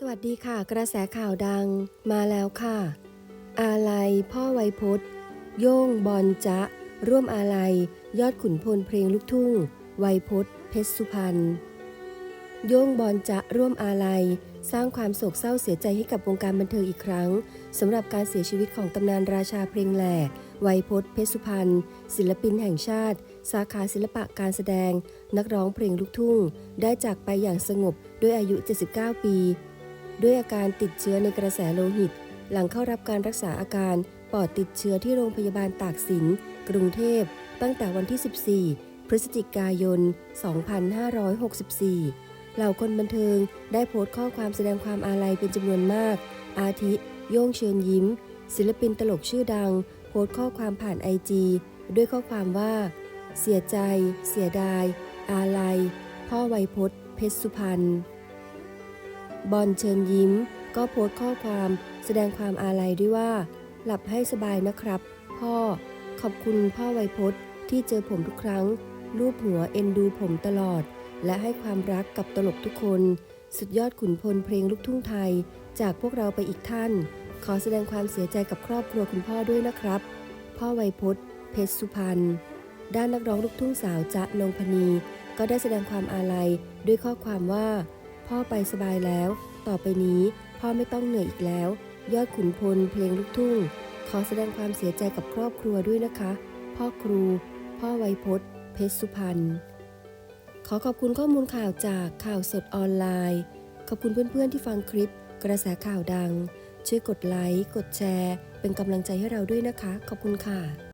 สวัสดีค่ะ กระแสข่าวดังมาแล้วค่ะ อาลัยพ่อไวยพจน์โย่งบอลจะ ร่วมอาลัย ยอดขุนพลเพลงลูกทุ่ง ไวยพจน์ เพชรสุพรรณโย่งบอลจะร่วมอาลัย สร้างความโศกเศร้าเสียใจให้กับวงการบันเทิงอีกครั้งสำหรับการเสียชีวิตของตำนานราชาเพลงแหล่ไวยพจน์ เพชรสุพรรณศิลปินแห่งชาติ สาขาศิลปะการแสดง นักร้องเพลงลูกทุ่ง ได้จากไปอย่างสงบด้วยอายุ 79 ปี ด้วยอาการติดเชื้อในกระแสโลหิต หลังเข้ารับการรักษาอาการปอดติดเชื้อที่โรงพยาบาลตากสิน กรุงเทพ ตั้งแต่วันที่ 14 พฤศจิกายน 2564 เหล่าคนบันเทิงได้โพสต์ข้อความแสดงความอาลัยเป็นจำนวนมาก อาทิ โย่งเชิญยิ้ม ศิลปินตลกชื่อดัง โพสต์ข้อความผ่านไอจีด้วยข้อความว่า เสียใจ เสียดาย อาลัย พ่อไวยพจน์ เพชรสุพรรณ บอลเชิญยิ้ม ก็โพสต์ข้อความแสดงความอาลัยด้วยว่า หลับให้สบายนะครับ พ่อขอบคุณพ่อไวยพจน์ที่เจอผมทุกครั้ง รูปหัวเอ็นดูผมตลอด และให้ความรักกับตลกทุกคน สุดยอดขุนพลเพลงลูกทุ่งไทย จากพวกเราไปอีกท่าน ขอแสดงความเสียใจกับครอบครัวคุณพ่อด้วยนะครับ พ่อไวยพจน์ เพชรสุพรรณด้านนักร้องลูกทุ่งสาวจ๊ะนงพนีก็ได้แสดงความอาลัยด้วยข้อความว่า พ่อไปสบายแล้ว ต่อไปนี้พ่อไม่ต้องเหนื่อยอีกแล้ว ยอดขุนพลเพลงลูกทุ่ง ขอแสดงความเสียใจกับครอบครัวด้วยนะคะ พ่อครู พ่อไวยพจน์เพชรสุพรรณขอขอบคุณข้อมูลข่าวจากข่าวสดออนไลน์ ขอบคุณเพื่อนๆที่ฟังคลิป กระแสข่าวดัง ช่วยกดไลค์ กดแชร์ เป็นกำลังใจให้เราด้วยนะคะ ขอบคุณค่ะ